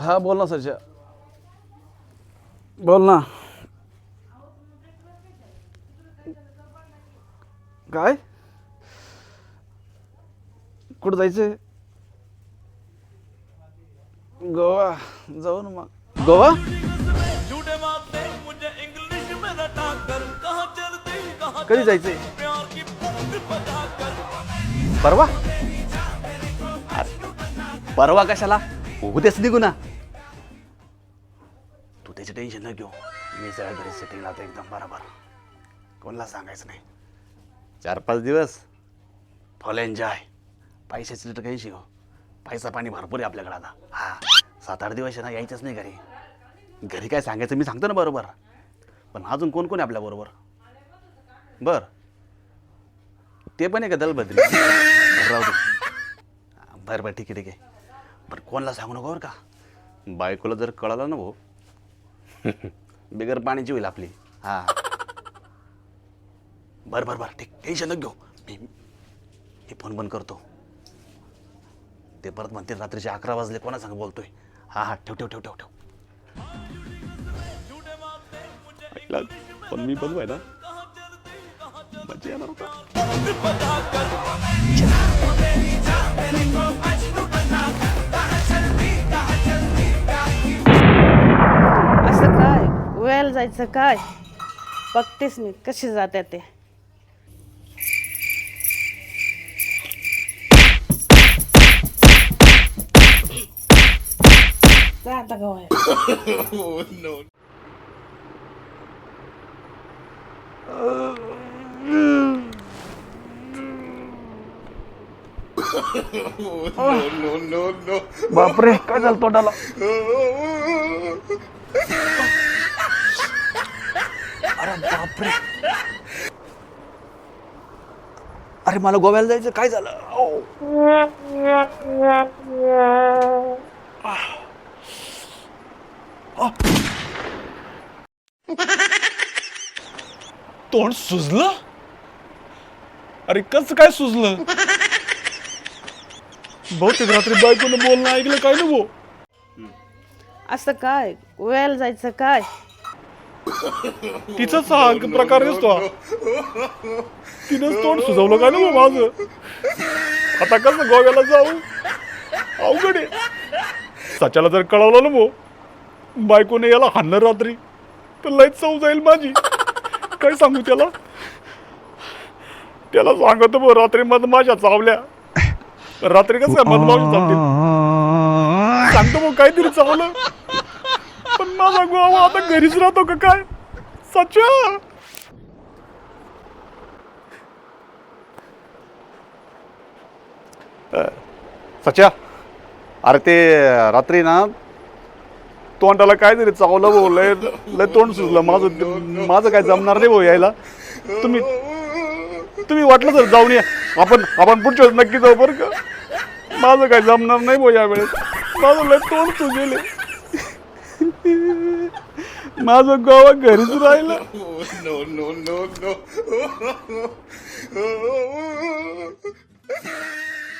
हा बोल ना सच्या बोल ना. काय? कुठं जायचंय? गोवा. जाऊ ना मग. गोवा? कधी जायचंय? परवा? परवा कशाला? उद्याच निघू ना. त्याची टेन्शन न घेऊ. मी सगळ्या घरी सेटिंग लावतो एकदम बरोबर. कोणाला सांगायचं नाही. चार पाच दिवस. फॉल एन्जॉय पैशाची तर काही शिकव पैसा पाणी भरपूर आहे आपल्याकडे आता. हा. सात आठ दिवस आहे ना यायचंच नाही घरी. घरी काय सांगायचं मी सांगतो ना बरोबर. पण अजून कोण कोण आहे आपल्याबरोबर बर. ते पण आहे का दलबद्री बरं, राहू दे. बरं बरं ठीक आहे ठीक आहे. बरं कोणाला सांगू नको बरं का? बायकोला जर कळालं ना भाऊ. बिगर पाण्याची होईल आपली. हां. बरं बरं बरं. ठीक. टेन्शन घेऊ. मी हे फोन बंद करतो. ते परत म्हणते रात्रीचे अकरा वाजले कोणा सांग बोलतोय? हां हां. ठेव ठेव ठेव ठेव ठेव. ऐकलं? पण मी बंद ना? मजा येणार होता. जायचं काय? बघतेस मी कशी जाते ते. आता बापरे काय झालं तोंडाला? अरे बापरे. अरे मला गोव्याला जायचं काय झालं. तोंड सुजलं? अरे कसं काय सुजलं? बहुतेक रात्री बायकोनं बोलणं ऐकलं काय ना भाऊ असं काय? गोव्याला जायचं काय? तिचाच हा प्रकार दिसतो हा. तिनंच तोंड सुजवलं काय ना भाऊ माझं? आता कसं गोव्याला जाऊ? अवघड आहे. सच्याला जर कळवलं ना भाऊ बायकोने याला हाणलं रात्री तर लयच चव जाईल माझी. काय सांगू त्याला? त्याला सांगतो भाऊ रात्री मधमाशा चावल्या. रात्री कसं काय मधमाशा चावतील? सांगतो भाऊ काहीतरी चावलं. माझा गोवा आता घरीच राहतो का काय? सचा सच्या अरे ते रात्री ना तोंडाला काय तरी चावलं भाऊ लय लय तोंड सुजलं. माझं माझं काय जमणार नाही भाऊ यायला. तुम्ही तुम्ही वाटलं सर जाऊन या. आपण आपण पुढच्या वेळेस नक्की जाऊ बरं का? माझं काय जमणार नाही भाऊ यावेळेस. माझं लय तोंड सुजले माझं गोवा घरीच राहिलं. No no no no.